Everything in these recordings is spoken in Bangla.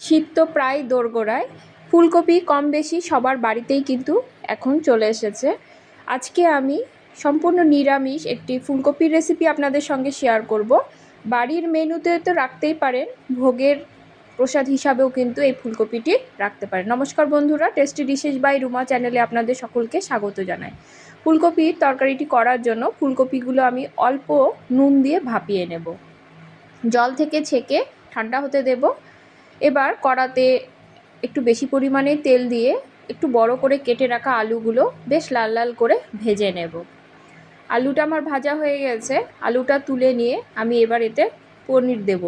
শীত তো প্রায় দোরগোড়ায়। ফুলকপি কম বেশি সবার বাড়িতেই কিন্তু এখন চলে এসেছে। আজকে আমি সম্পূর্ণ নিরামিষ একটি ফুলকপির রেসিপি আপনাদের সঙ্গে শেয়ার করব। বাড়ির মেনুতে তো রাখতেই পারেন, ভোগের প্রসাদ হিসাবেও কিন্তু এই ফুলকপিটি রাখতে পারেন। নমস্কার বন্ধুরা টেস্টি ডিশেস বাই রুমা চ্যানেলে আপনাদের সকলকে স্বাগত জানাই। ফুলকপির তরকারিটি করার জন্য ফুলকপিগুলো আমি অল্প নুন দিয়ে ভাপিয়ে নেব। জল থেকে ছেঁকে ঠান্ডা হতে দেবো। এবার কড়াতে একটু বেশি পরিমাণে তেল দিয়ে একটু বড় করে কেটে রাখা আলুগুলো বেশ লাল লাল করে ভেজে নেব। আলুটা আমার ভাজা হয়ে গেছে। আলুটা তুলে নিয়ে আমি এবার এতে পনির দেব।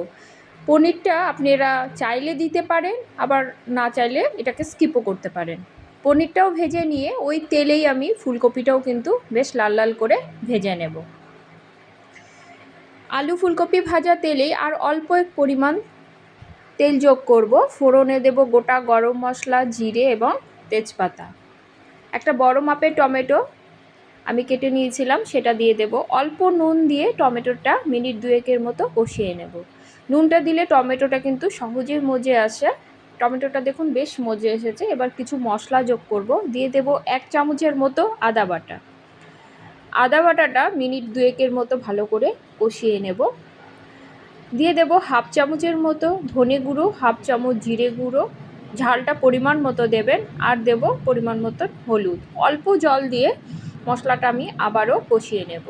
পনিরটা আপনারা চাইলে দিতে পারেন, আবার না চাইলে এটাকে স্কিপও করতে পারেন। পনিরটাও ভেজে নিয়ে ওই তেলেই আমি ফুলকপিটাও কিন্তু বেশ লাল লাল করে ভেজে নেব। আলু ফুলকপি ভাজা তেলেই আর অল্প এক পরিমাণ তেল যোগ করব। ফোড়নে দেব গোটা গরম মশলা, জিরে এবং তেজপাতা। একটা বড় মাপের টমেটো আমি কেটে নিয়েছিলাম, সেটা দিয়ে দেব। অল্প নুন দিয়ে টমেটোটা মিনিট দুয়েকের মতো কষিয়ে নেব। নুনটা দিলে টমেটোটা কিন্তু সহজে মজে আসে। টমেটোটা দেখুন বেশ মজে এসেছে। এবার কিছু মশলা যোগ করব। দিয়ে দেব এক চামচের মতো আদা বাটা। আদা বাটাটা মিনিট দুয়েকের মতো ভালো করে কষিয়ে নেব। দিয়ে দেব হাফ চামচের মতো ধনে গুঁড়ো, হাফ চামচ জিরে গুঁড়ো, ঝালটা পরিমাণ মতো দেবেন আর দেব পরিমাণ মতো হলুদ। অল্প জল দিয়ে মশলাটা আমি আবারও কষিয়ে নেব।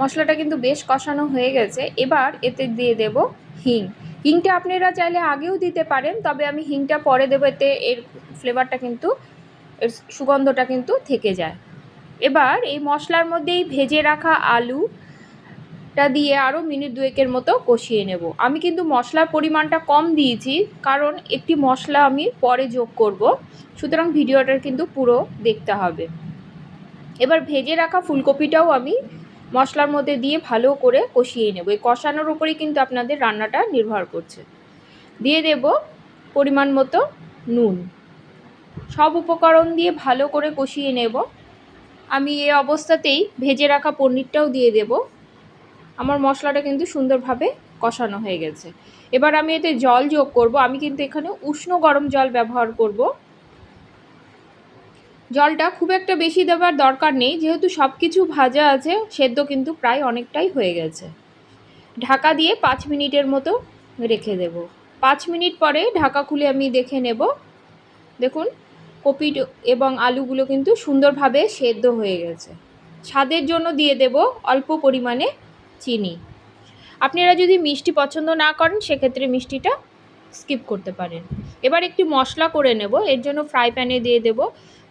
মশলাটা কিন্তু বেশ কষানো হয়ে গেছে। এবার এতে দিয়ে দেব হিং। হিংটা আপনারা চাইলে আগেও দিতে পারেন, তবে আমি হিংটা পরে দেবো, এতে এর ফ্লেভারটা কিন্তু, এর সুগন্ধটা কিন্তু থেকে যায়। এবার এই মশলার মধ্যেই ভেজে রাখা আলু টা দিয়ে আরও মিনিট দুয়েকের মতো কষিয়ে নেব। আমি কিন্তু মশলার পরিমাণটা কম দিয়েছি, কারণ একটি মশলা আমি পরে যোগ করব। সুতরাং ভিডিওটা কিন্তু পুরো দেখতে হবে। এবার ভেজে রাখা ফুলকপিটাও আমি মশলার মধ্যে দিয়ে ভালো করে কষিয়ে নেব। এই কষানোর উপরেই কিন্তু আপনাদের রান্নাটা নির্ভর করছে। দিয়ে দেব পরিমাণ মতো নুন। সব উপকরণ দিয়ে ভালো করে কষিয়ে নেব। আমি এই অবস্থাতেই ভেজে রাখা পনিরটাও দিয়ে দেবো। আমার মশলাটা কিন্তু সুন্দরভাবে কষানো হয়ে গেছে। এবার আমি এতে জল যোগ করব। আমি কিন্তু এখানে উষ্ণ গরম জল ব্যবহার করব। জলটা খুব একটা বেশি দেওয়ার দরকার নেই। যেহেতু সব কিছু ভাজা আছে, সেদ্ধ কিন্তু প্রায় অনেকটাই হয়ে গেছে। ঢাকা দিয়ে পাঁচ মিনিটের মতো রেখে দেব। পাঁচ মিনিট পরে ঢাকা খুলে আমি দেখে নেব। দেখুন, কপি এবং আলুগুলো কিন্তু সুন্দরভাবে সেদ্ধ হয়ে গেছে। স্বাদের জন্য দিয়ে দেব অল্প পরিমাণে চিনি। আপনারা যদি মিষ্টি পছন্দ না করেন, সেক্ষেত্রে মিষ্টিটা স্কিপ করতে পারেন। এবার একটি মশলা করে নেব। এর জন্য ফ্রাই প্যানে দিয়ে দেব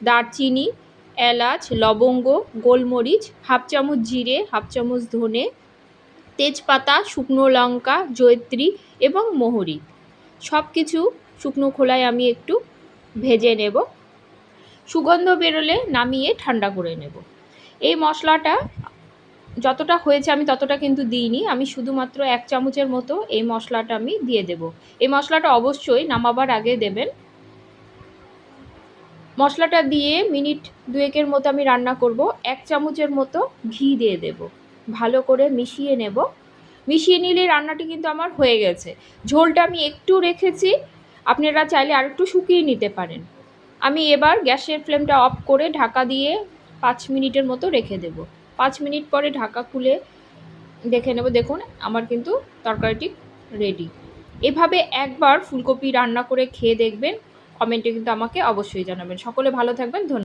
দারচিনি, এলাচ, লবঙ্গ, গোলমরিচ, হাফ চামচ জিরে, হাফ চামচ ধনে, তেজপাতা, শুকনো লঙ্কা, জয়ত্রী এবং মোহরি। সব কিছু শুকনো খোলায় আমি একটু ভেজে নেব। সুগন্ধ বেরোলে নামিয়ে ঠান্ডা করে নেব। এই মশলাটা যতটা হয়েছে আমি ততটা কিন্তু দিইনি। আমি শুধুমাত্র এক চামচের মতো এই মশলাটা আমি দিয়ে দেব। এই মশলাটা অবশ্যই নামাবার আগে দেবেন। মশলাটা দিয়ে মিনিট দুয়েকের মতো আমি রান্না করব। এক চামচের মতো ঘি দিয়ে দেব। ভালো করে মিশিয়ে নেব। মিশিয়ে নিলে রান্নাটি কিন্তু আমার হয়ে গেছে। ঝোলটা আমি একটু রেখেছি। আপনারা চাইলে আর একটু শুকিয়ে নিতে পারেন। আমি এবার গ্যাসের ফ্লেমটা অফ করে ঢাকা দিয়ে পাঁচ মিনিটের মতো রেখে দেবো। পাঁচ মিনিট পরে ঢাকা খুলে দেখে নেব। দেখুন, আমার কিন্তু তরকারিটি রেডি এভাবে একবার ফুলকপি রান্না করে খেয়ে দেখবেন, কমেন্টে কিন্তু আমাকে অবশ্যই জানাবেন। সকলে ভালো থাকবেন, ধন্যবাদ।